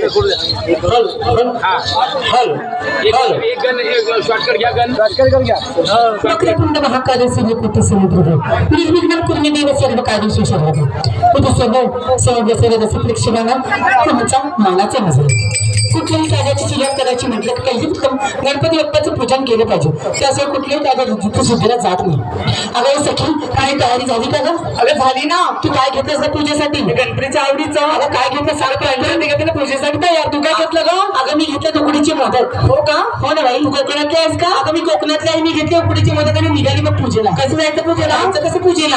mejor de Vakratunda Mahakal सूर्यकोटी समुद्र निर्विघ्न कुर्मी देव सर्व कार्यशी शरद. तुझं सर्व सर्व रस प्रेक्षकांना तुमचा मानाचा नजर. कुठल्याही कार्याची सुरुवात करायची म्हटलं की काही उत्तम गणपती बाप्पाचं पूजन केलं पाहिजे. त्याशिवाय कुठल्याही कार्य ऋतू शुद्धीला जात नाही. अगं सखी काय तयारी झाली का ग? अगं झाली ना. तू काय घेतलंस पूजेसाठी? गणपतीच्या आवडीचं. काय घेतलं सारं पाहिजे घेतलं पूजेसाठी तयार. तू काय घेतलं ग? अगं मी घेतलं उकडीचे मोदक हो का? हो ना बाई. तू कोकणातली आहेस का? अगं मी कोकणातली आहे. मी घेतली उकडीचे मोदक आणि निघाली मग पूजेला. कसं जायचं पूजेला? आमचं कसं पूजेला?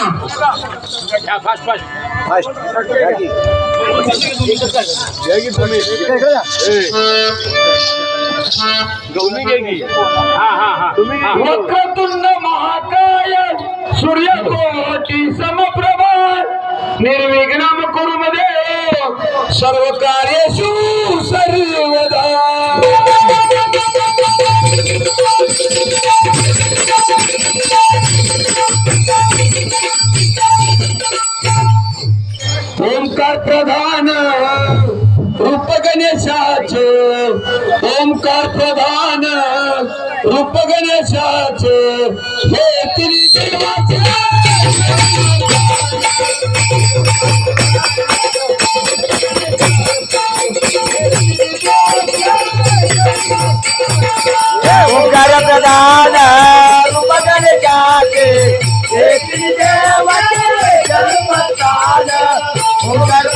की हा हा हा तुम्ही महाकाय सूर्यकोटी समप्रभा निर्विघ्न कुरु मध्ये सर्व कार्येषु सर्वदा। ओंकार प्रधान रूप गणेशाचे। ओंकार प्रधान रूप गणेशाचे। हे त्रिदेवाचे ओंकार गणेशाचे एकरी देवाचे जन्मस्थान ओंकार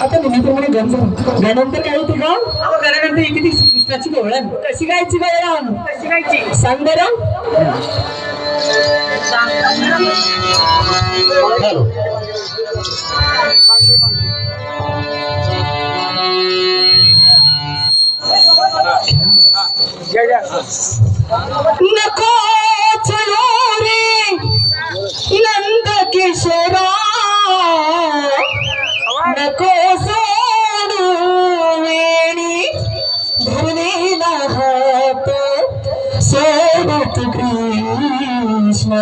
आता नेहमीप्रमाणे गणपण गणपण काय होते का? अहो गणगणपती ही कृष्णाची गोवळ कशी गायची गोवळ कशी गायची? सांग बरं Thank नको चलो रे नंद किशोरा. नको सोडू वेणी धरलेला हात. सोडत कृष्ण.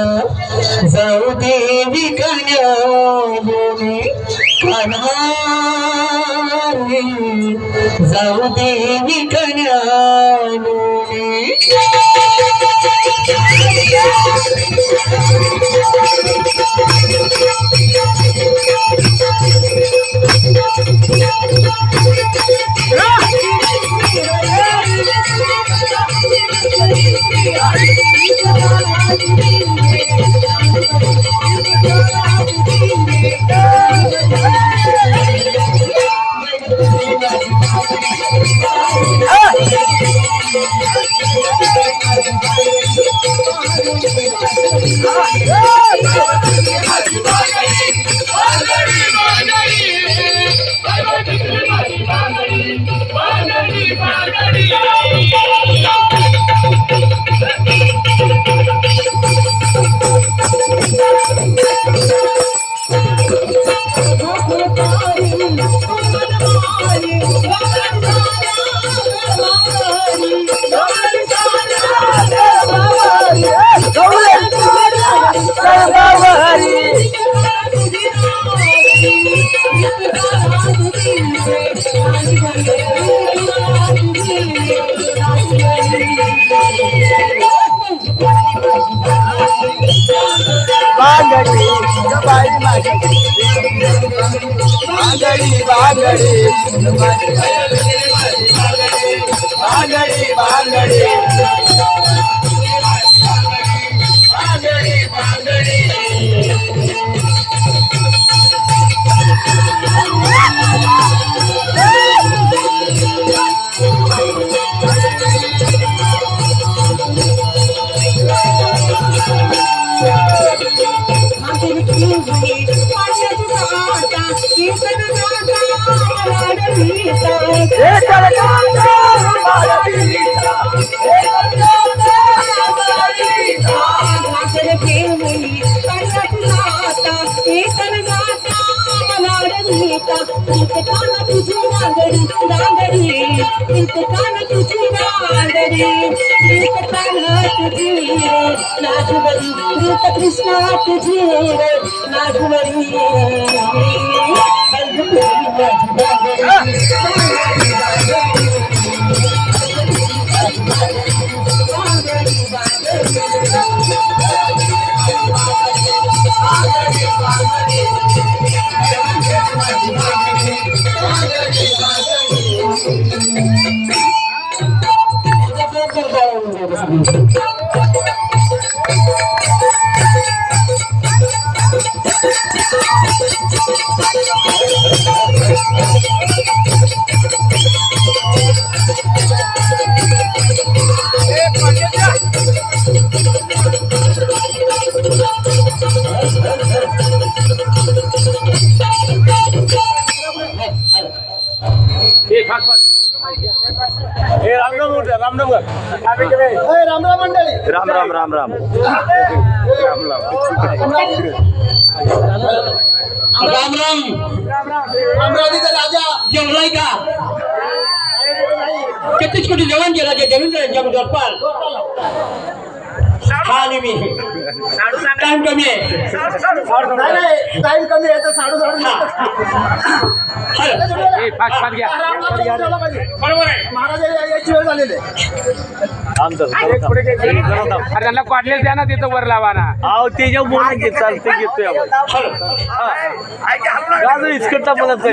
जाऊ देवी कन्याने कन्हा जाऊ देवी Thank you. बाई माझी तुझी नागरी नागरी कान तुझी नागरी कान तुझी नागरी कृत कृष्णा तुझी नागरी Música राम राम मंडळी. राम राम राम राम. राम राम अमरावतीचा राजा. जेवलाय का? कितीच कोटी जेवण केलं ते देवेंद्र यांच्या जोडपाल हा मी. टाइम कमी आहे. नाही नाही टाइम कमी आहे तर साडू साडू हॅलो. बरोबर आहे. महाराज या- याची वेळ झालेली आहे. अरे त्यांना काढलेच द्या ना तिथं वर लावा ना. अहो ते जेव्हा बोलून घेत चालते घेतोय हॅलो. इस्कटता बोलत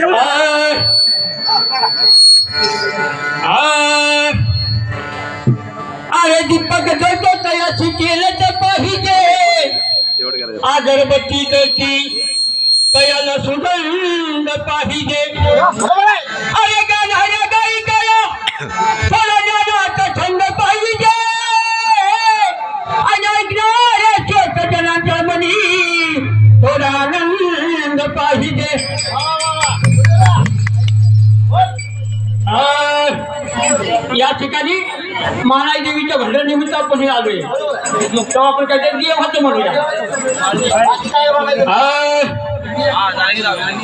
अरे दीपक देतो तयाशी केलं तर पाहिजे. अगरबत्ती गळती तयाला सुगंध पाहिजे. अरे गाणाऱ्या गाई गाया पाहिजे. या ठिकाणी मानाई देवीच्या भंडार निमित्त आपण हे आलोय. तेव्हा आपण काहीतरी देव होते म्हणूया.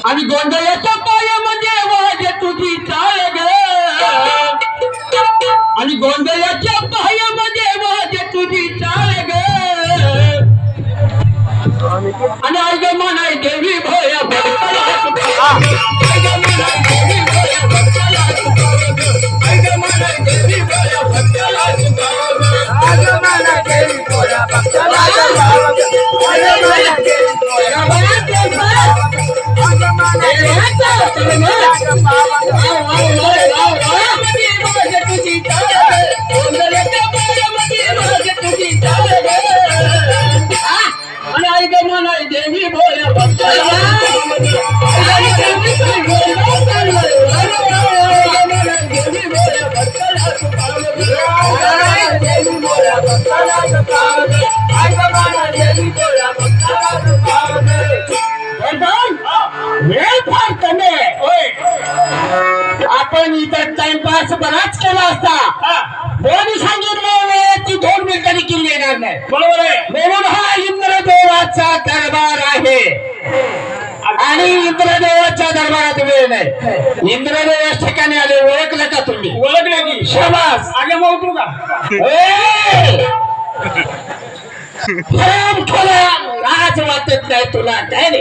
आणि गोंधळाच्या पायामध्ये वाजे तुझी चाळ ग. आणि गोंधळाच्या पायामध्ये वाजे तुझी चाळ ग. आणि आई ग म्हणाय देवी भोया भोया आणि फार कमी आहे होय आपण इथं टाइमपास बराच केला असता. कोणी सांगितलं वेळेची दोन मिनिटांनी किल्ली येणार नाही. बरोबर आहे. म्हणून हा इंद्रदेवाचा दरबार आहे. आणि इंद्रदेवाच्या दरबारात वेळ नाही. इंद्रदेवाच्या ठिकाणी आले ओळखलं का तुम्ही? ओळखलं की. शबास. आगे मग तू का? प्रेम खोला लाज वाटत नाही तुला काय रे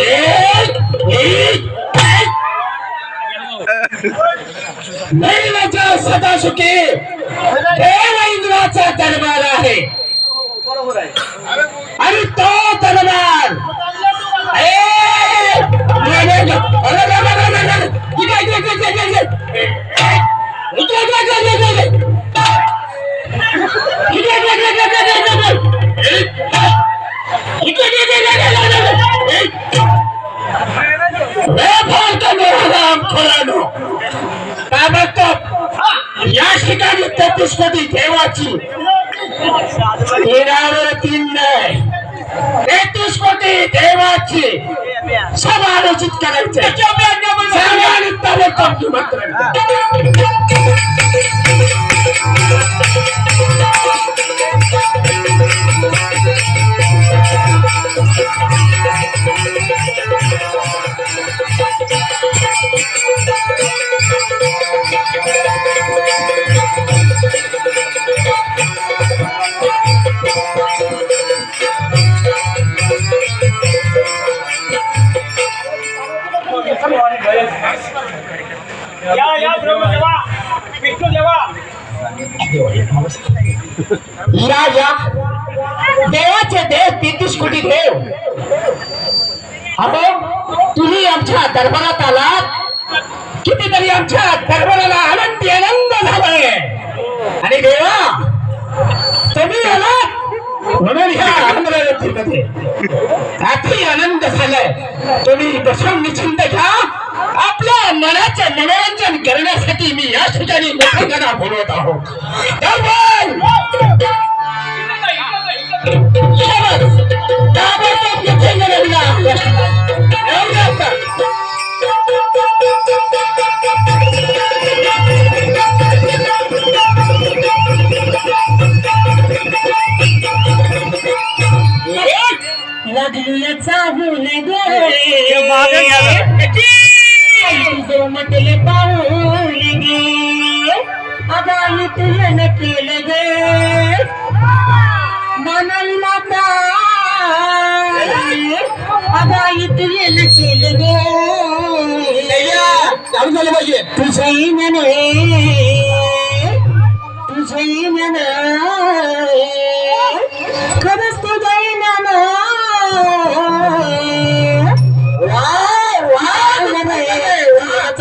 एक, एक, एक. दैवाच्या सदा सुखी देव इंद्राचा दरबार आहे बरोबर आहे आणि तो दरबार ए! नाही, नाही, नाही. अरे, अरे, अरे, अरे, अरे, अरे. इकडे, इकडे, इकडे, इकडे, इकडे. इकडे, ब्रह्मदेवा विष्णुदेवा या या देवाचे देव तेहतीस कोटी देव. अहो तुम्ही आमच्या दरबारात आलात? कितीतरी आमच्या दरबाराला आनंदी आनंद झालाय. आणि देवा तुम्ही आलात? म्हणून ह्या अमरावतीमध्ये अति आनंद झालाय. तुम्ही बसून निश्चिंत घ्या. आपल्या मनाचं मनोरंजन करण्यासाठी मी या ठिकाणी लोकांना बोलवत आहोत. लागली चाहून हे मागे गेलं. तुझं म्हटले पाहून गे अगाई तुझ्या न केलं गे म्हणाली माता अगाई तुझ्या न केलं गे चालू झालं पाहिजे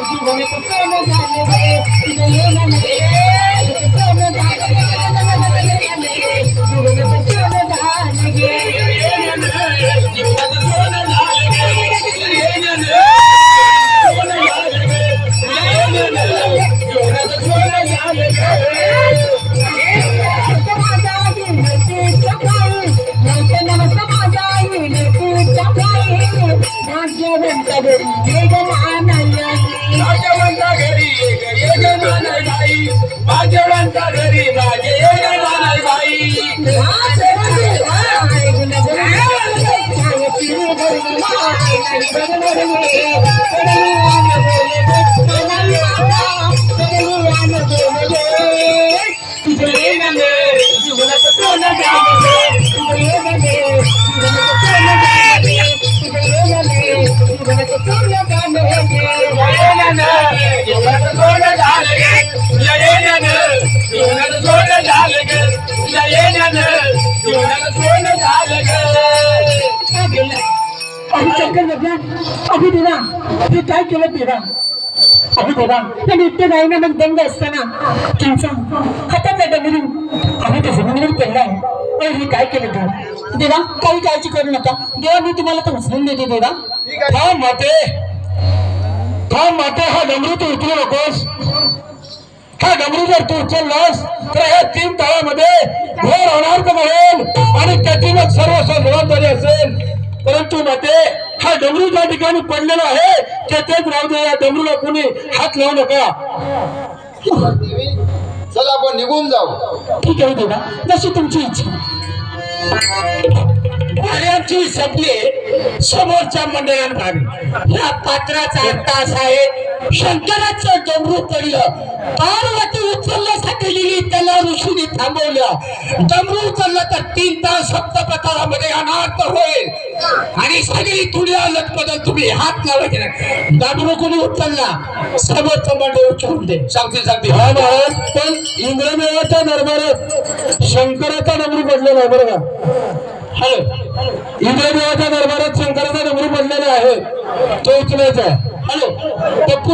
জীবন তো কেমন ভালো You're अभिशंकर भगवान अभिदेवा हे काय केलं देवा अभिदेवा त्या नित्य गायना मग दंग असताना. त्यांचा हातातला डमरू आम्ही त्या जमिनीवर पडलाय पण हे काय केलं देवा देवा काही काळजी करू नका. देवा मी तुम्हाला तर उचलून देते देवा. हा माते. हा माते हा डमरू तू उचलू नकोस. हा डमरू जर तू उचललास तर या तीन तळामध्ये घोर अनार्थ मिळेल आणि त्याची मग सर्व जबाबदारी असेल. परंतु माते हा डमरू ज्या ठिकाणी पडलेला आहे तेथेच राहू दे या डमरूला कोणी हात लावू नका. चला आपण निघून जाऊ. ठीक आहे देवा. जशी तुमची इच्छा. संपली समोरच्या मंडळांभावी या पात्राचा अर्थ असा आहे शंकराचं डमरू पडलं पार्वती उचलण्यासाठी लिहिली त्याला ऋषीने थांबवलं. डमरू उचललं तर तीन तास सप्त प्रकारामध्ये अनार्थ होईल. आणि सगळी तुडी आलत बदल तुम्ही हात लावायचे नाही. डमरू कोणी उचलला. समोरचं मंडळ उचलून दे. सांगते सांगते. हा महाराज पण इंद्रमेळाच्या दरबारात शंकराचा डमरू पडलेला आहे बरं का? हॅलो. इंद्रदेवाच्या दरबारात शंकराचा डमरू पडलेला आहे. तो उचलायचा हॅलो.